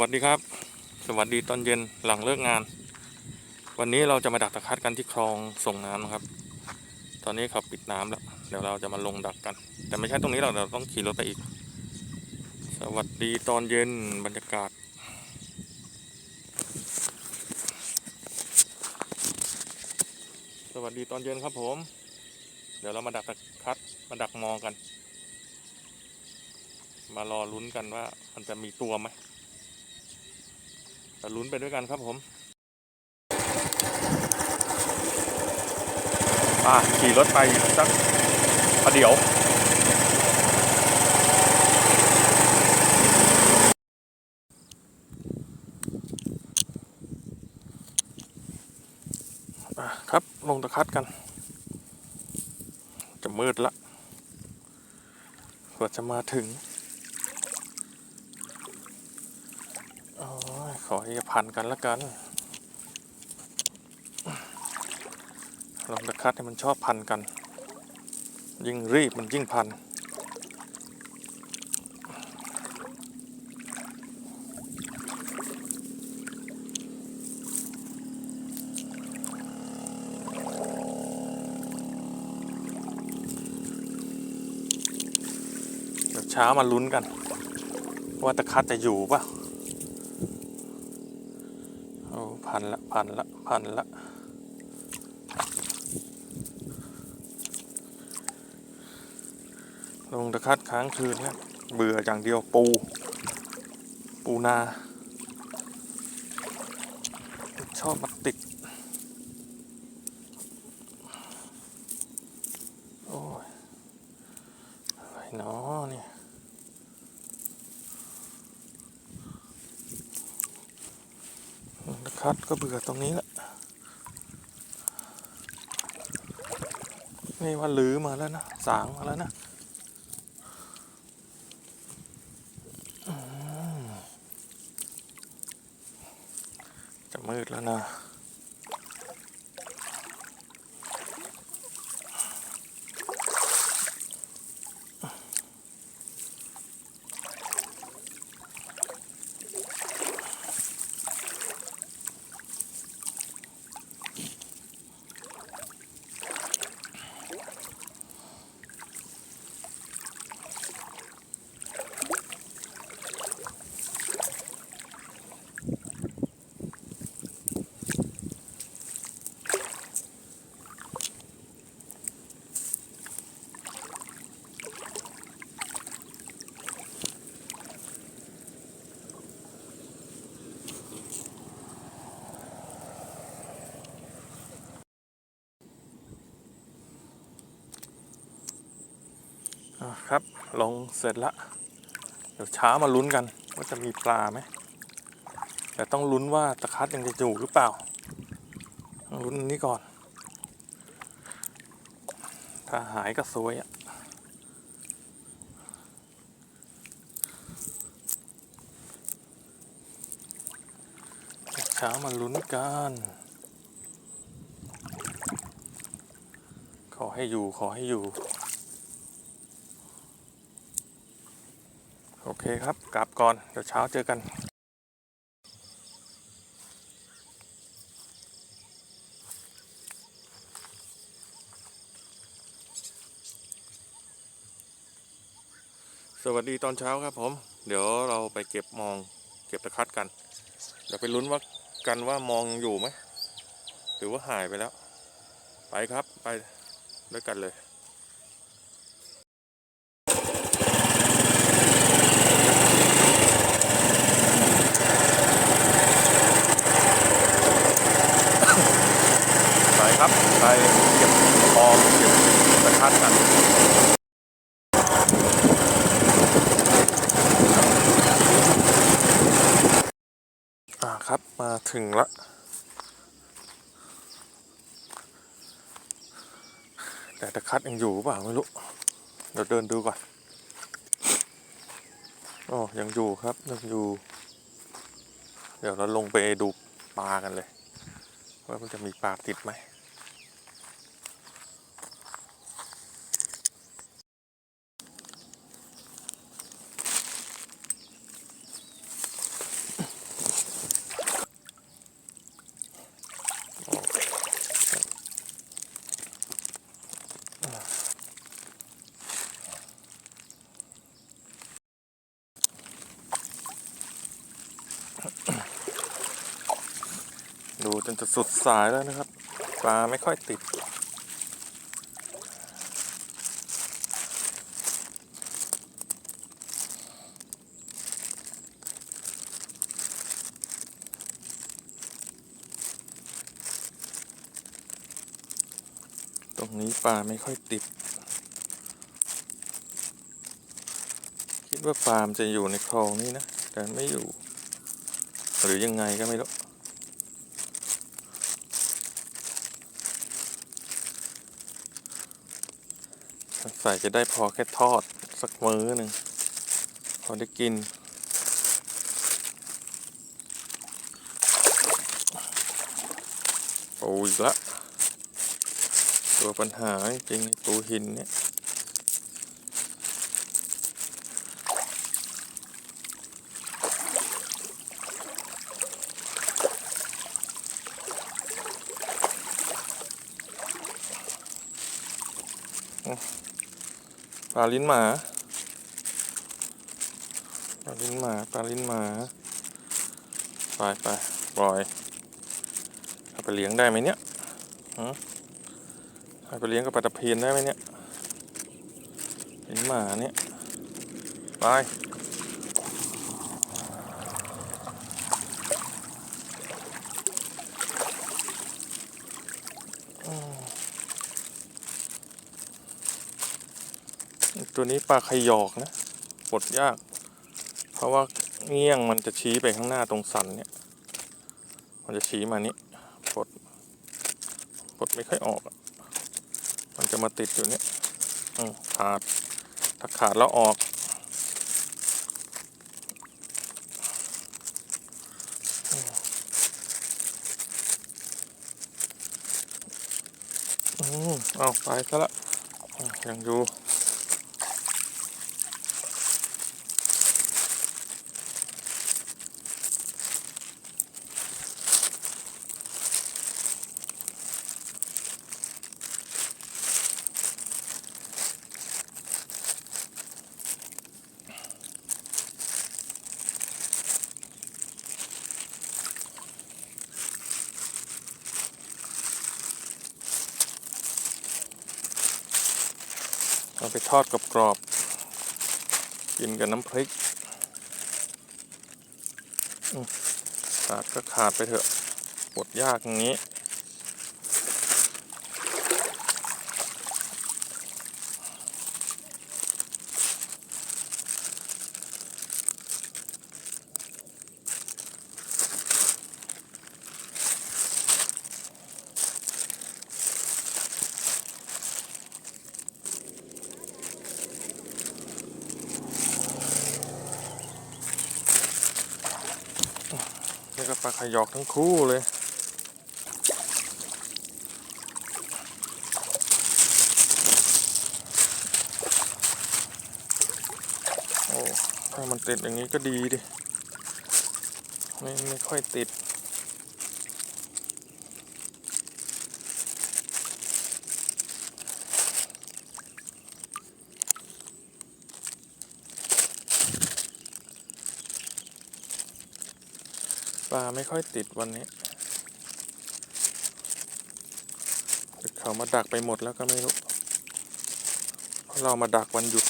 วัสดีครับ สวัสดีตอนเย็นหลังเลิกงาน วันนี้เราจะมาดักตะคัดกันที่คลองส่งน้ำนะครับ ตอนนี้เขาปิดน้ำแล้ว เดี๋ยวเราจะมาลงดักกัน แต่ไม่ใช่ตรงนี้หรอกเราต้องขี่รถไปอีก สวัสดีตอนเย็นบรรยากาศ สวัสดีตอนเย็นครับผม เดี๋ยวเรามาดักตะคัดมาดักมองกัน มารอลุ้นกันว่ามันจะมีตัวไหม แต่ลุ้นไปด้วยกันครับผมอะขี่รถไปสักประเดี๋ยวอะครับลงตะคัดกัน จะมืดละกว่าจะมาถึง โอ้ ขอให้พันกันละกัน ลองตะคัดให้มันชอบพันกัน ยิ่งรีบมันยิ่งพันเดี๋ยวเช้ามาลุ้นกัน ว่าตะคัดจะอยู่ป่ะอ้ พันละพันละพันละลงตะคัดค้างคืนครับเบื่ออย่างเดียวปู ปูนา ชอบมาติด โอ้ยอะไรเนาะเนี่ย คัดก็เบื่อตรงนี้แหละ นี่ว่าลือมาแล้วนะ สางมาแล้วนะจะมืดแล้วนะ ครับ ลงเสร็จละเดี๋ยวเช้ามาลุ้นกันว่าจะมีปลาไหมแต่ต้องลุ้นว่าตะคัดยังจะอยู่หรือเปล่าต้องลุ้นนี้ก่อน ถ้าหายก็สวยอะเช้ามาลุ้นกัน ขอให้อยู่ขอให้อยู่ โอ เคครับกลับก่อน เดี๋ยวเช้าเจอกันสวัสดีตอนเช้าครับผม เดี๋ยวเราไปเก็บมองเก็บตะคัดกัน เดี๋ยวไปลุ้นว่ากันว่ามองอยู่ไหมหรือว่าหายไปแล้ว ไปครับไปด้วยกันเลย ไป ไปเก็บทองเก็บตะคัดกันอ่าครับมาถึงละแต่ตะคัดยังอยู่เปล่าไม่รู้ เดี๋ยวเดินดูก่อนโอ้ยังอยู่ครับยังอยู่ เดี๋ยวเราลงไปดูปลากันเลย ว่ามันจะมีปลาติดไหม จนจะสุดสายแล้วนะครับ ปลาไม่ค่อยติด ตรงนี้ปลาไม่ค่อยติด คิดว่าปลามจะอยู่ในคลองนี้นะ แต่ไม่อยู่ หรือยังไงก็ไม่รู้ ใส่จะได้พอแค่ทอดสักมื้อหนึ่งพอได้กิน ปูอีกละ ตัวปัญหาจริงๆปูหินเนี่ย ปลาลิ้นหมา ปลาลิ้นหมา ปลาลิ้นหมา ไปไปปล่อยเอาไปเลี้ยงได้ไหมเนี่ยฮะเอาไปเลี้ยงกับปลาตะเพียนได้ไหมเนี่ยลิ้นหมาเนี่ย ไป ตัวนี้ปลาไขยอกนะปลดยาก เพราะว่าเงี้ยงมันจะชี้ไปข้างหน้าตรงสันเนี่ย มันจะชี้มานี้ปลดปลดไม่ค่อยออก มันจะมาติดอยู่เนี่ยขาดถ้าขาดแล้วออกอืมเอาไปซะละยังอยู่ เอาไปทอดกรอบๆกินกับน้ำพริกขาดก็ขาดไปเถอะปวดยากอย่างนี้ ปลาขยอกทั้งคู่เลย โอ้ ถ้ามันติดอย่างนี้ก็ดีดิ ไม่ไม่ค่อยติด ปลาไม่ค่อยติดวันนี้เขามาดักไปหมดแล้วก็ไม่รู้เพราะเรามาดักวันหยุด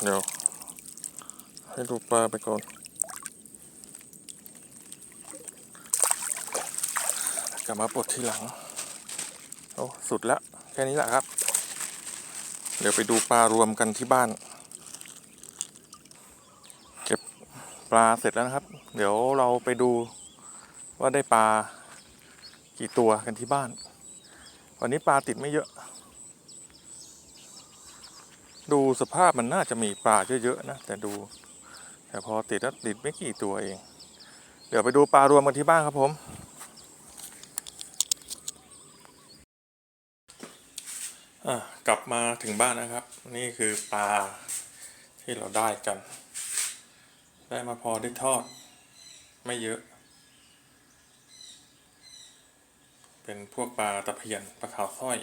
เดี๋ยว ให้ดูปลาไปก่อน กลับมาปลดทีหลัง โอ้สุดแล้วแค่นี้แหละครับ เดี๋ยวไปดูปลารวมกันที่บ้าน เก็บปลาเสร็จแล้วนะครับ เดี๋ยวเราไปดูว่าได้ปลากี่ตัวกันที่บ้าน วันนี้ปลาติดไม่เยอะ ดูสภาพมันน่าจะมีปลาเยอะๆนะแต่ดู แต่พอติดแล้วติดไม่กี่ตัวเอง เดี๋ยวไปดูปลารวมกันที่บ้านครับผมกลับมาถึงบ้านนะครับ นี่คือปลาที่เราได้กัน ได้มาพอได้ทอด ไม่เยอะ เป็นพวกปลาตะเพียนปลาขาวสร้อย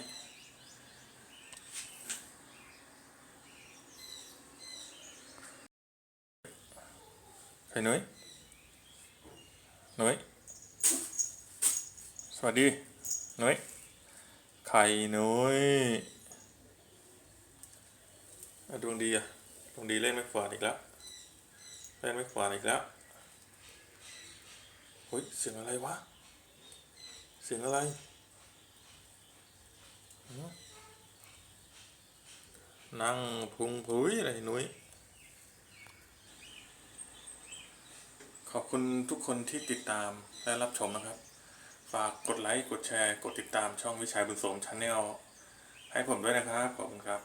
ไข่นุ้ยนุ้ยสวัสดีนุ้ยไข่นุ้ยดวงดีอะดวงดีเล่นไม่ขวาดอีกแล้ว เล่นไม่ขวาดอีกแล้วเฮ้ยเสียงอะไรวะ เสียงอะไรนั่งพุงพุยอะไรนุ้ย ขอบคุณทุกคนที่ติดตามและรับชมนะครับ ฝากกดไลค์ กดแชร์ กดติดตามช่องวิชัยบุญสมชาแนลให้ผมด้วยนะครับ ขอบคุณครับ